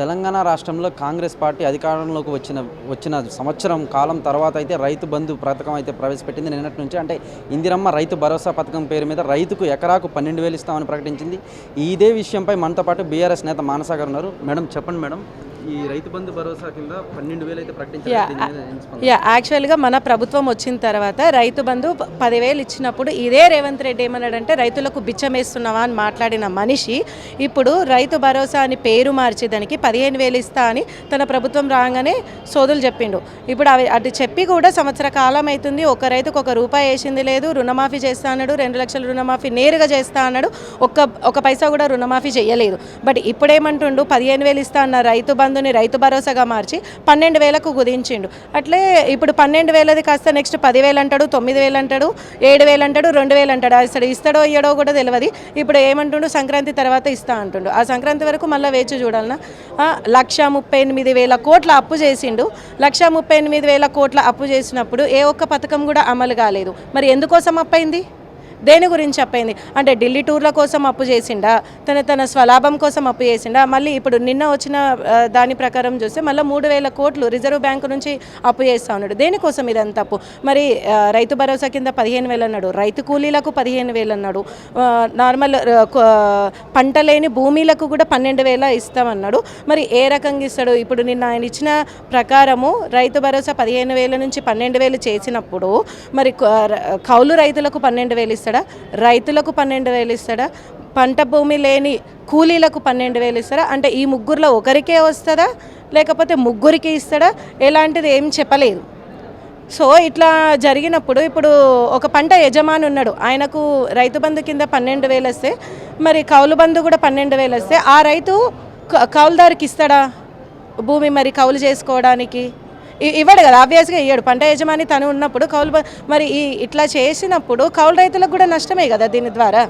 తెలంగాణ రాష్ట్రంలో కాంగ్రెస్ పార్టీ అధికారంలోకి వచ్చిన వచ్చిన సంవత్సరం కాలం తర్వాత అయితే రైతు బంధు పథకం అయితే ప్రవేశపెట్టింది. నిన్నటి నుంచి అంటే ఇందిరమ్మ రైతు భరోసా పథకం పేరు మీద రైతుకు ఎకరాకు పన్నెండు వేలు ఇస్తామని ప్రకటించింది. ఇదే విషయంపై మనతో పాటు బీఆర్ఎస్ నేత మానసాగర్ ఉన్నారు. మేడం చెప్పండి మేడం. ఈ రైతు బంధు భరోసా కింద పన్నెండు వేలు అయితే ప్రకటించారు. యా, యాక్చువల్గా మన ప్రభుత్వం వచ్చిన తర్వాత రైతు బంధు పదివేలు ఇచ్చినప్పుడు ఇదే రేవంత్ రెడ్డి ఏమన్నాడంటే రైతులకు బిచ్చం వేస్తున్నావా? అని మాట్లాడిన మనిషి ఇప్పుడు రైతు భరోసా అని పేరు మార్చి దానికి పదిహేను వేలు ఇస్తా అని తన ప్రభుత్వం రాగానే సోదులు చెప్పిండు. ఇప్పుడు అవి అది చెప్పి కూడా సంవత్సర కాలం అవుతుంది ఒక రైతుకు ఒక రూపాయి వేసింది లేదు రుణమాఫీ చేస్తా అన్నాడు రెండు లక్షల రుణమాఫీ నేరుగా చేస్తా అన్నాడు ఒక్క ఒక పైసా కూడా రుణమాఫీ చేయలేదు బట్ ఇప్పుడేమంటుండు పదిహేను వేలు ఇస్తా అన్న రైతు బంధుని రైతు భరోసాగా మార్చి పన్నెండు వేలకు కుదించిండు. అట్లే ఇప్పుడు పన్నెండు వేలది కాస్త నెక్స్ట్ పదివేలు అంటాడు తొమ్మిది వేలు అంటాడు ఏడు వేలు అంటాడు రెండు వేలు అంటాడు. అసలు ఇస్తాడో ఇయ్యడో కూడా తెలియదు ఇప్పుడు ఏమంటుండు? సంక్రాంతి తర్వాత ఇస్తా అంటుండు. ఆ సంక్రాంతి వరకు మళ్ళీ వేచి చూడాలన్నా లక్ష ముప్పై ఎనిమిది వేల కోట్ల అప్పు చేసిండు. లక్ష ముప్పై ఎనిమిది వేల కోట్ల అప్పు చేసినప్పుడు ఏ ఒక్క పథకం కూడా అమలు కాలేదు. మరి ఎందుకోసం అప్పైంది దేని గురించి అప్పైంది అంటే ఢిల్లీ టూర్ల కోసం అప్పు చేసిండా? తన తన స్వలాభం కోసం అప్పు చేసిండా? మళ్ళీ ఇప్పుడు నిన్న వచ్చిన దాని ప్రకారం చూస్తే మళ్ళీ మూడు వేల కోట్లు రిజర్వ్ బ్యాంకు నుంచి అప్పు చేస్తా ఉన్నాడు. దేనికోసం ఇదంతా అప్పు? మరి రైతు భరోసా కింద పదిహేను వేలు అన్నాడు. రైతు కూలీలకు పదిహేను వేలు అన్నాడు. నార్మల్ పంట లేని భూమిలకు కూడా పన్నెండు వేల ఇస్తామన్నాడు. మరి ఏ రకంగా ఇస్తాడు? ఇప్పుడు నిన్న ఆయన ఇచ్చిన ప్రకారము రైతు భరోసా పదిహేను వేల నుంచి పన్నెండు వేలు చేసినప్పుడు మరి కౌలు రైతులకు పన్నెండు వేలు ఇస్తాడా. రైతులకు పన్నెండు వేలు ఇస్తాడా? పంట భూమి లేని కూలీలకు పన్నెండు వేలు ఇస్తాడా? అంటే ఈ ముగ్గురులో ఒకరికే వస్తుందా? లేకపోతే ముగ్గురికి ఇస్తాడా? ఎలాంటిది ఏం చెప్పలేదు. సో ఇట్లా జరిగినప్పుడు ఇప్పుడు ఒక పంట యజమాని ఉన్నాడు. ఆయనకు రైతు బంధు కింద పన్నెండు వేలు వస్తే మరి కౌలు బంధు కూడా పన్నెండు వేలు వస్తే ఆ రైతు క- కౌలుదారికి ఇస్తాడా? భూమి మరి కౌలు చేసుకోవడానికి? ఇవ్వడు కదా ఆబ్వియస్గా ఇవ్వడు పంట యజమాని తను ఉన్నప్పుడు కౌలు మరి ఈ ఇట్లా చేసినప్పుడు కౌలు రైతులకు కూడా నష్టమే కదా దీని ద్వారా?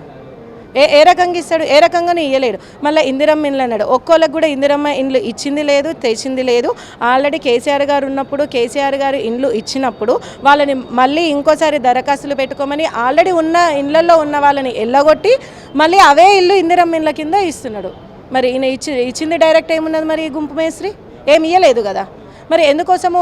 ఏ ఏ రకంగా ఇస్తాడు? ఏ రకంగానూ ఇవ్వలేడు మళ్ళీ ఇందిరమ్మ ఇండ్లు అన్నాడు. ఒక్కోళ్ళకి కూడా ఇందిరమ్మ ఇండ్లు ఇచ్చింది లేదు తెచ్చింది లేదు. ఆల్రెడీ కేసీఆర్ గారు ఉన్నప్పుడు కేసీఆర్ గారు ఇండ్లు ఇచ్చినప్పుడు వాళ్ళని మళ్ళీ ఇంకోసారి దరఖాస్తులు పెట్టుకోమని ఆల్రెడీ ఉన్న ఇండ్లలో ఉన్న వాళ్ళని ఎల్లగొట్టి మళ్ళీ అవే ఇల్లు ఇందిరమ్మ ఇండ్ల కింద ఇస్తున్నాడు. మరి ఈయన ఇచ్చి ఇచ్చింది డైరెక్ట్ ఏమున్నది మరి ఈ గుంపు మేస్త్రి? ఏమి ఇయ్యలేదు కదా. మరి ఎందుకోసము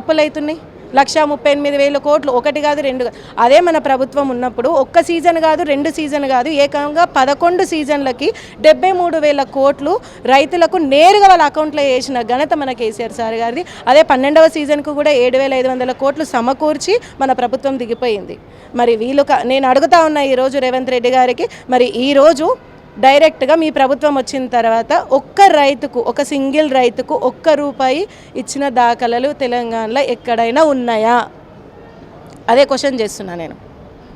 అప్పులు అవుతున్నాయి లక్ష ముప్పై ఎనిమిది వేల కోట్లు ఒకటి కాదు రెండు అదే మన ప్రభుత్వం ఉన్నప్పుడు ఒక్క సీజన్ కాదు రెండు సీజన్ కాదు ఏకంగా పదకొండు సీజన్లకి డెబ్బై మూడు వేల కోట్లు రైతులకు నేరుగా వాళ్ళ అకౌంట్లో వేసిన ఘనత మన కేసీఆర్ సార్ గారిది. అదే పన్నెండవ సీజన్కు కూడా ఏడు వేల ఐదు వందల కోట్లు సమకూర్చి మన ప్రభుత్వం దిగిపోయింది. మరి వీళ్ళు నేను అడుగుతా ఉన్నా ఈరోజు రేవంత్ రెడ్డి గారికి మరి ఈరోజు డైరెక్ట్గా మీ ప్రభుత్వం వచ్చిన తర్వాత ఒక్క రైతుకు ఒక సింగిల్ రైతుకు ఒక్క రూపాయి ఇచ్చిన దాఖలాలు తెలంగాణలో ఎక్కడైనా ఉన్నాయా? అదే క్వశ్చన్ చేస్తున్నా నేను.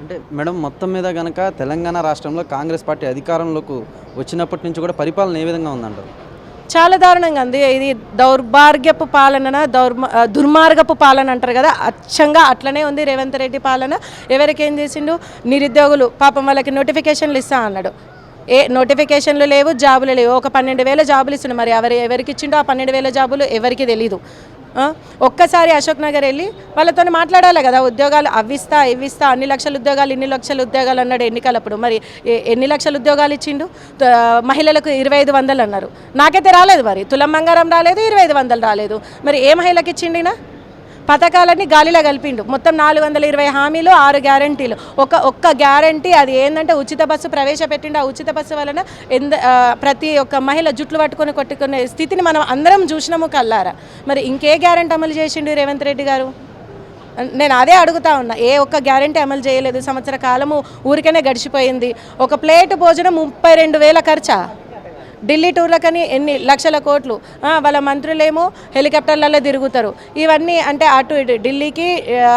అంటే మేడం మొత్తం మీద కనుక తెలంగాణ రాష్ట్రంలో కాంగ్రెస్ పార్టీ అధికారంలోకి వచ్చినప్పటి నుంచి కూడా పరిపాలన ఏ విధంగా ఉందంటారు? చాలా దారుణంగా ఉంది. ఇది దౌర్భాగ్యపు పాలన దౌర్మ దుర్మార్గపు పాలన అంటారు కదా అచ్చంగా అట్లనే ఉంది రేవంత్ రెడ్డి పాలన. ఎవరికి ఏం చేసిండు? నిరుద్యోగులు పాపం వాళ్ళకి నోటిఫికేషన్లు ఇస్తా అన్నాడు. ఏ నోటిఫికేషన్లు లేవు జాబులు లేవు. ఒక పన్నెండు వేల జాబులు ఇస్తున్నాడు. మరి ఎవరు ఎవరికి ఇచ్చిండో ఆ పన్నెండు వేల జాబులు ఎవరికి తెలీదు. ఒక్కసారి అశోక్ నగర్ వెళ్ళి వాళ్ళతో మాట్లాడాలి కదా. ఉద్యోగాలు అవ్విస్తా ఇవ్విస్తా అన్ని లక్షల ఉద్యోగాలు ఇన్ని లక్షల ఉద్యోగాలు అన్నాడు ఎన్నికలప్పుడు. మరి ఏ- ఎన్ని లక్షల ఉద్యోగాలు ఇచ్చిండు? మహిళలకు ఇరవై ఐదు వందలు అన్నారు. నాకైతే రాలేదు మరి. తులం బంగారం రాలేదు ఇరవై ఐదు వందలు రాలేదు. మరి ఏ మహిళకి ఇచ్చిండినా పథకాలన్నీ గాలిలో కలిపిండు. మొత్తం నాలుగు వందల ఇరవై హామీలు ఆరు గ్యారంటీలు. ఒక ఒక్క గ్యారంటీ అది ఏంటంటే ఉచిత బస్సు ప్రవేశపెట్టిండు. ఆ ఉచిత బస్సు వలన ఎంద ప్రతి ఒక్క మహిళ జుట్లు పట్టుకొని కొట్టుకునే స్థితిని మనం అందరం చూసినాము కల్లారా మరి ఇంకే గ్యారంటీ అమలు చేసిండు రేవంత్ రెడ్డి గారు? నేను అదే అడుగుతా ఉన్నా. ఏ ఒక్క గ్యారంటీ అమలు చేయలేదు. సంవత్సర కాలము ఊరికనే గడిచిపోయింది. ఒక ప్లేట్ భోజనం ముప్పై రెండు వేల ఖర్చా? ఢిల్లీ టూర్లకని ఎన్ని లక్షల కోట్లు? వాళ్ళ మంత్రులేమో హెలికాప్టర్లలో తిరుగుతారు. ఇవన్నీ అంటే అటు ఇటు ఢిల్లీకి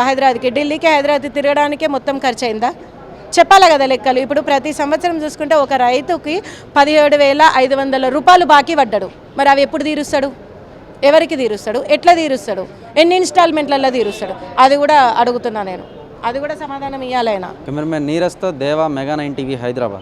హైదరాబాద్కి ఢిల్లీకి హైదరాబాద్ తిరగడానికే మొత్తం ఖర్చు అయిందా చెప్పాలి కదా లెక్కలు? ఇప్పుడు ప్రతి సంవత్సరం చూసుకుంటే ఒక రైతుకి పదిహేడు వేల ఐదు వందల రూపాయలు బాకీ పడ్డాడు. మరి అవి ఎప్పుడు తీరుస్తాడు? ఎవరికి తీరుస్తాడు? ఎట్లా తీరుస్తాడు? ఎన్ని ఇన్స్టాల్మెంట్లలో తీరుస్తాడు? అది కూడా అడుగుతున్నా నేను. అది కూడా సమాధానం ఇవ్వాలైనా కెమెరామెన్ నీరస్తో దేవా మెగా నైన్ టీవీ హైదరాబాద్.